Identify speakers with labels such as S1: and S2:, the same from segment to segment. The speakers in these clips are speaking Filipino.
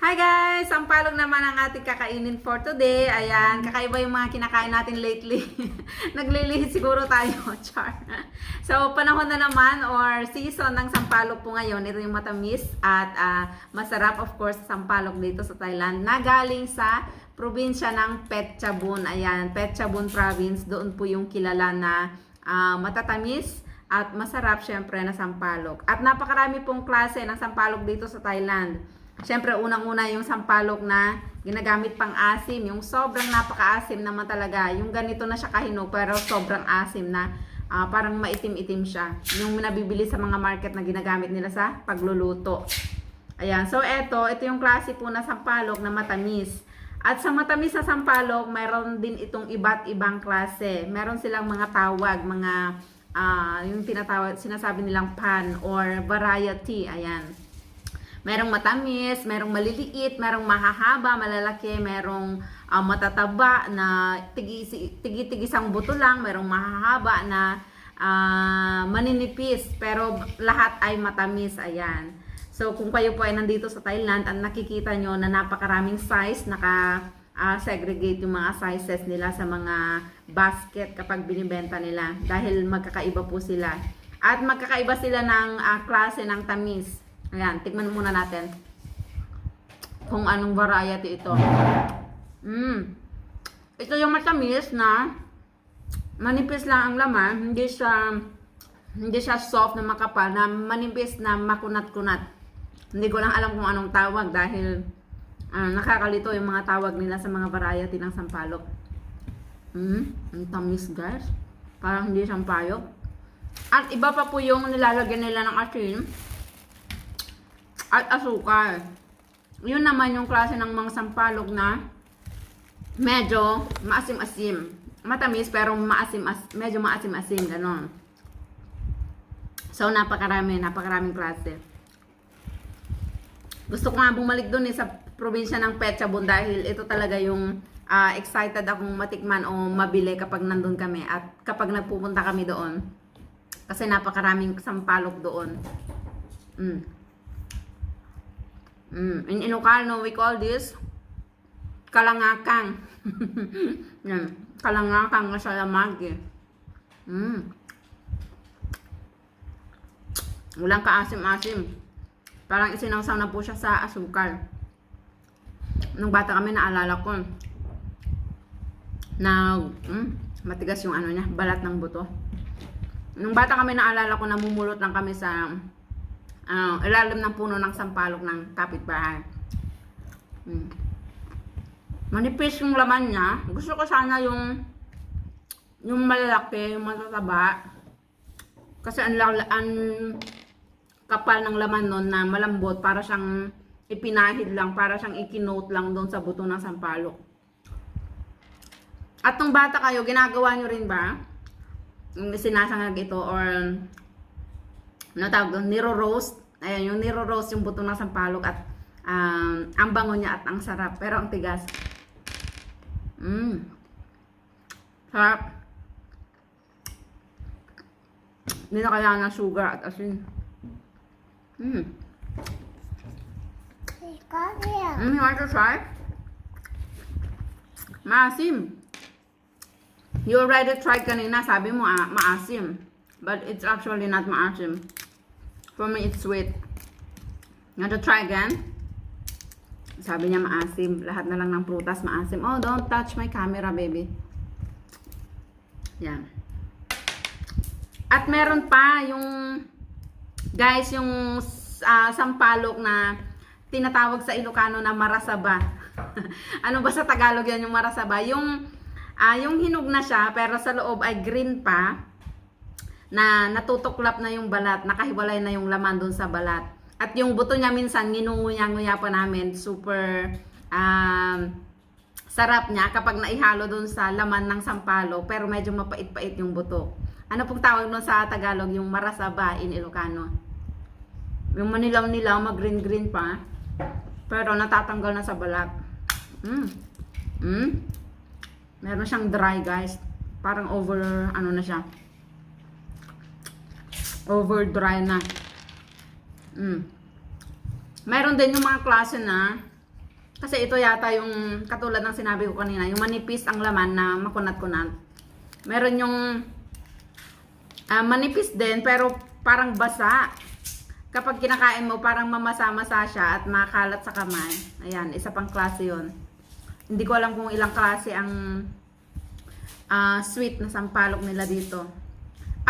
S1: Hi guys! Sampalog naman ang ating kakainin for today. Ayan, kakaiba yung mga kinakain natin lately. Naglilihit siguro tayo, char. So, panahon na naman or season ng sampalog po ngayon. Ito yung matamis at ah, masarap of course sampalog dito sa Thailand na galing sa probinsya ng Petchabun. Ayan, Petchabun province. Doon po yung kilala na ah, matatamis at masarap syempre na sampalog. At napakarami pong klase ng sampalog dito sa Thailand. Siyempre, unang-una yung sampalok na ginagamit pang asim. Yung sobrang napaka-asim naman talaga. Yung ganito na siya kahinog pero sobrang asim na ah, parang maitim-itim siya. Yung nabibili sa mga market na ginagamit nila sa pagluluto. Ayan. So, eto. Ito yung klase po na sampalok na matamis. At sa matamis na sampalok, mayroon din itong iba't ibang klase. Meron silang mga tawag, mga ah, yung tinatawag, sinasabi nilang pan or variety. Ayan. Merong matamis, merong maliliit, merong mahahaba, malalaki, merong ah, matataba na tigi- tigi-tigisang buto lang, merong mahahaba na ah, maninipis, pero lahat ay matamis, ayan. So, kung kayo po ay nandito sa Thailand, ang nakikita nyo na napakaraming size, naka ah, segregate yung mga sizes nila sa mga basket kapag binibenta nila dahil magkakaiba po sila. At magkakaiba sila ng ah, klase ng tamis. Ayan, tignan muna natin kung anong variety ito. Mm. Ito yung matamis na manipis lang ang laman, hindi siya hindi siya soft na makapal, na manipis na makunat-kunat. Hindi ko lang alam kung anong tawag dahil ah, nakakalito yung mga tawag nila sa mga variety ng sampalok. Mm, ang tamis guys. Parang hindi sampalok. At iba pa po yung nilalagyan nila ng asin at asukal. Yun naman yung klase ng mga sampalok na medyo maasim-asim. Matamis pero maasim as medyo maasim-asim ganon. So napakarami, napakaraming klase. Gusto ko nga bumalik doon eh sa probinsya ng Petchabon dahil ito talaga yung ah, excited akong matikman o mabili kapag nandun kami at kapag nagpupunta kami doon. Kasi napakaraming sampalok doon. Mm. Mm. In Ilocano, we call this kalangakang. Yan. Kalangakang na sa lamagi. Mm. Walang kaasim-asim. Parang isinawsaw na po siya sa asukal. Nung bata kami, naalala ko na mm, matigas yung ano niya, balat ng buto. Nung bata kami, naalala ko, namumulot lang kami sa ah, ilalim ng puno ng sampalok ng kapitbahay. Mm. Manipis yung laman niya. Gusto ko sana yung yung malalaki, yung matataba. Kasi ang, ang kapal ng laman nun na malambot para siyang ipinahid lang, para siyang ikinote lang doon sa buto ng sampalok. At nung bata kayo, ginagawa nyo rin ba? Sinasangag ito or ano tawag doon, niro-roast. Ayan, yung niro-roast yung buto ng sampalok at um, ang bango niya at ang sarap. Pero ang tigas. Mmm. Sarap. Hindi na kailangan ng sugar at asin. Mmm. Mm, you want to try? Maasim. You already tried kanina, sabi mo ah, maasim. But it's actually not maasim. For me, it's sweet. You want to try again? Sabi niya maasim. Lahat na lang ng prutas maasim. Oh, don't touch my camera, baby. Yan. At meron pa yung guys, yung ah, sampalok na tinatawag sa Ilocano na marasaba. ano ba sa Tagalog yan yung marasaba? Yung ah, yung hinog na siya pero sa loob ay green pa na natutuklap na yung balat, nakahiwalay na yung laman dun sa balat. At yung buto niya minsan nginunguya-nguya pa namin, super um, sarap niya kapag naihalo dun sa laman ng sampalo pero medyo mapait-pait yung buto. Ano pong tawag nun sa Tagalog? Yung marasaba in Ilocano. Yung manilaw-nilaw, mag-green-green pa. Pero natatanggal na sa balat. Mm. Mm. Meron siyang dry, guys. Parang over, ano na siya. Over dry na. Mm. Meron din yung mga klase na Kasi ito yata yung katulad ng sinabi ko kanina, yung manipis ang laman na makunat-kunat. Meron yung ah, manipis din pero parang basa. Kapag kinakain mo, parang mamasa-masa siya at makalat sa kamay. Ayan, isa pang klase yun. Hindi ko alam kung ilang klase ang ah, sweet na sampalok nila dito.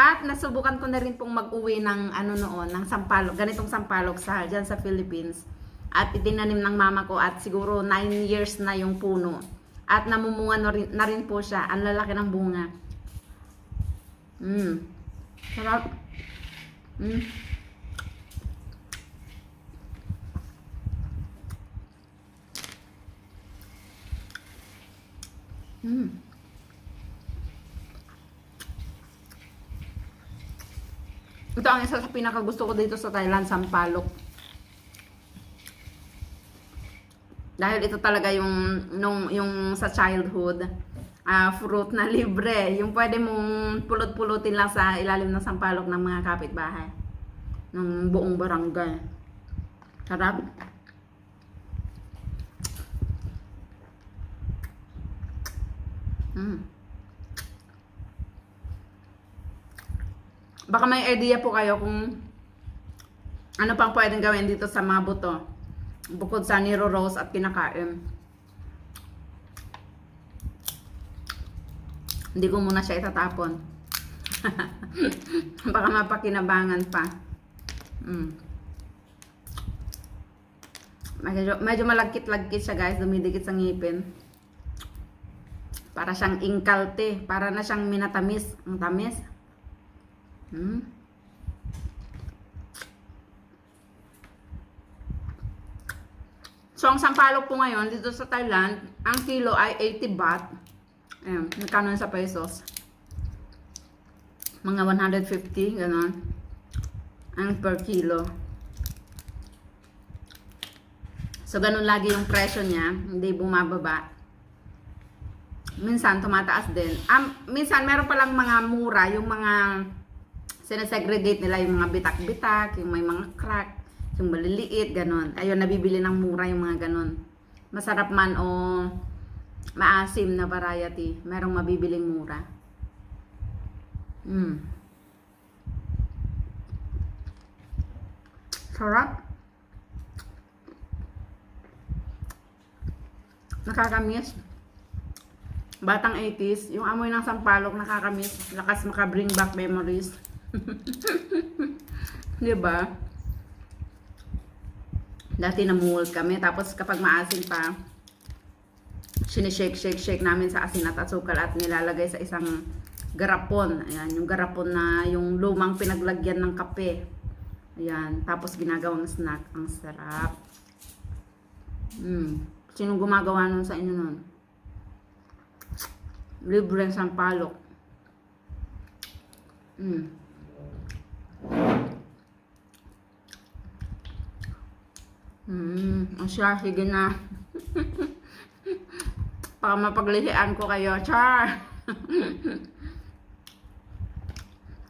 S1: At nasubukan ko na rin pong mag-uwi ng ano noon, ng sampalok, ganitong sampalok sa diyan sa Philippines. At itinanim ng mama ko at siguro 9 years na yung puno. At namumunga na rin, na rin po siya. Ang lalaki ng bunga. Mm. Sarap. Mm. Mm. Ito ang isa sa pinakagusto ko dito sa Thailand, sampalok. Dahil ito talaga yung nung yung sa childhood ah fruit na libre, yung pwede mong pulot-pulutin lang sa ilalim ng sampalok ng mga kapitbahay ng buong barangay. Sarap. Mm. Baka may idea po kayo kung ano pang pwedeng gawin dito sa mga buto. Bukod sa niro rose at kinakain. Hindi ko muna siya itatapon. Baka mapakinabangan pa. Mm. Medyo, medyo malagkit-lagkit siya guys. Dumidikit sa ngipin. Para siyang ingkalte. Para na siyang minatamis. Ang tamis. Hmm. So, ang sampalok po ngayon dito sa Thailand, ang kilo ay 80 baht. Ayan, magkano sa pesos? Mga 150, gano'n. Ang per kilo. So, ganun lagi yung presyo niya. Hindi bumababa. Minsan, tumataas din. Um, minsan, meron palang mga mura, yung mga sinesegregate nila yung mga bitak-bitak, yung may mga crack, yung maliliit, ganon. Ayun, nabibili ng mura yung mga ganon. Masarap man o maasim na variety, merong mabibiling mura. Mm. Sarap. Nakakamiss. Batang 80s, yung amoy ng sampalok nakakamiss. Lakas maka-bring back memories. 'Di ba? Dati namuhol kami tapos kapag maasim pa sinishake shake shake namin sa asin at asukal at nilalagay sa isang garapon. Ayan, yung garapon na yung lumang pinaglagyan ng kape. Ayan, tapos ginagawang snack. Ang sarap. Mm. Sinong gumagawa nun sa inyo nun? Libre ang sampalok. Mm. Hmm, ang siya, sige na. Para mapaglihian ko kayo, char.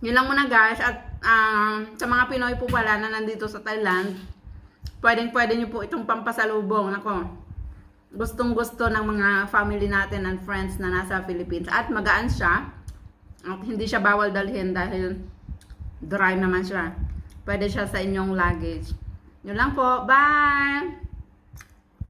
S1: Yun lang muna guys. At ah, sa mga Pinoy po pala na nandito sa Thailand, pwedeng pwede nyo po itong pampasalubong. Nako, gustong gusto ng mga family natin and friends na nasa Philippines. At magaan siya. At hindi siya bawal dalhin dahil dry naman siya. Pwede siya sa inyong luggage. Yun lang po. Bye!